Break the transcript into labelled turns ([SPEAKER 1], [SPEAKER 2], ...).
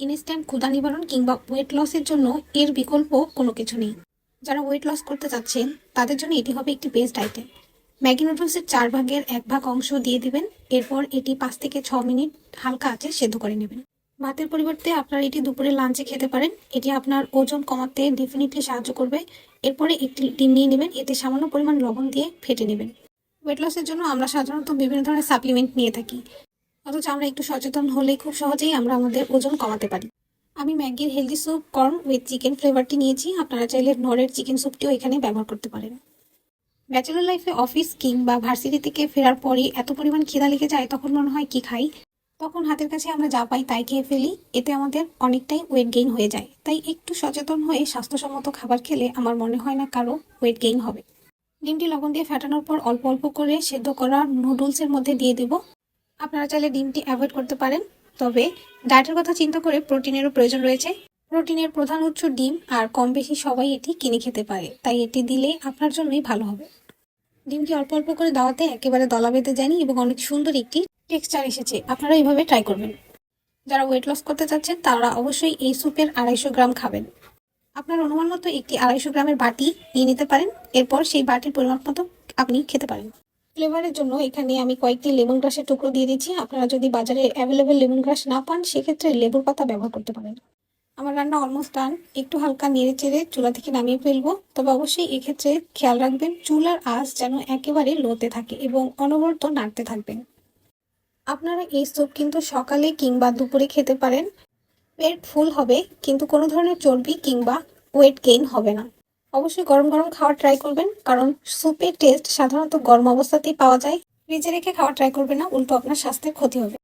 [SPEAKER 1] Instant ক্ষুধা নিবারণ কিংবা ওয়েট লসের জন্য এর বিকল্প কোনো কিছু নেই। যারা ওয়েট লস করতে চাচ্ছেন, তাদের জন্য এটি হবে একটি বেস্ট আইটেম ম্যাগি নুডলসের চার ভাগের এক ভাগ অংশ দিয়ে দিবেন, এরপর এটি পাঁচ থেকে ছ মিনিট হালকা আঁচে সেদ্ধ করে নেবেন। ভাতের পরিবর্তে আপনারা এটি দুপুরে লাঞ্চে খেতে পারেন। এটি আপনার ওজন কমাতে ডেফিনেটলি সাহায্য করবে। এরপরে একটি ডিম নিয়ে নেবেন, এতে সামান্য পরিমাণ লবণ দিয়ে ফেটে নেবেন। ওয়েট লসের জন্য আমরা সাধারণত বিভিন্ন ধরনের সাপ্লিমেন্ট নিয়ে থাকি। অথচ আমরা একটু সচেতন হলেই খুব সহজেই আমরা আমাদের ওজন কমাতে পারি। আমি ম্যাগির healthy soup, corn with chicken ফ্লেভারটি নিয়েছি। আপনারা চাইলে নরের চিকেন স্যুপটিও এখানে ব্যবহার করতে পারেন। ব্যাচেলর লাইফে অফিস কিংবা ভার্সিটি থেকে ফেরার পরই এত পরিমাণ খিদা লেগে যায়, তখন মনে হয় কি খাই? তখন হাতের কাছে আমরা যা পাই তাই খেয়ে ফেলি। এতে আমাদের অনেকটাই ওয়েট গেইন হয়ে যায়। তাই একটু সচেতন হয়ে স্বাস্থ্যসম্মত খাবার খেলে আমার মনে হয় না কারও ওয়েট গেইন হবে। ডিমটি লবণ দিয়ে ফাটানোর পর অল্প অল্প করে সেদ্ধ করা নুডলসের মধ্যে দিয়ে দেব। আপনারা চাইলে ডিমটি অ্যাভয়েড করতে পারেন, তবে ডায়েটের কথা চিন্তা করে প্রোটিনেরও প্রয়োজন রয়েছে। প্রোটিনের প্রধান উৎস ডিম, আর কম বেশি সবাই এটি কিনে খেতে পারে, তাই এটি দিলে আপনার জন্যই ভালো হবে। ডিমটি অল্প অল্প করে দাওয়াতে একেবারে দলা বেঁধে যায়নি এবং অনেক সুন্দর একটি টেক্সচার এসেছে, আপনারা এইভাবে ট্রাই করবেন। যারা ওয়েট লস করতে চাচ্ছেন, তারা অবশ্যই এই স্যুপের আড়াইশো গ্রাম খাবেন। আপনার অনুমান মতো একটি আড়াইশো গ্রামের বাটি নিয়ে নিতে পারেন, এরপর সেই বাটির পরিমাণ মতো আপনি খেতে পারেন। ফ্লেভারের জন্য এখানে আমি কয়েকটি লেমন গ্রাসের টুকরো দিয়ে দিচ্ছি। আপনারা যদি বাজারে অ্যাভেলেবেল লেমন গ্রাস না পান, সেক্ষেত্রে লেবুর পাতা ব্যবহার করতে পারেন। আমার রান্না অলমোস্ট ডান একটু হালকা নেড়ে চেড়ে চুলা থেকে নামিয়ে ফেলব। তবে অবশ্যই এক্ষেত্রে খেয়াল রাখবেন চুলার আঁচ যেন একেবারে লোতে থাকে এবং অনবরত নাড়তে থাকবেন। আপনারা এই স্যুপ কিন্তু সকালে কিংবা দুপুরে খেতে পারেন। পেট ফুল হবে, কিন্তু কোনো ধরনের চর্বি কিংবা ওয়েট গেইন হবে না। অবশ্যই গরম গরম খাওয়া ট্রাই করবেন। কারণ স্যুপের টেস্ট সাধারণত গরম অবস্থাতেই পাওয়া যায়। ফ্রিজে রেখে খাওয়া ট্রাই করবেন না, উল্টো আপনার স্বাস্থ্যের ক্ষতি হবে।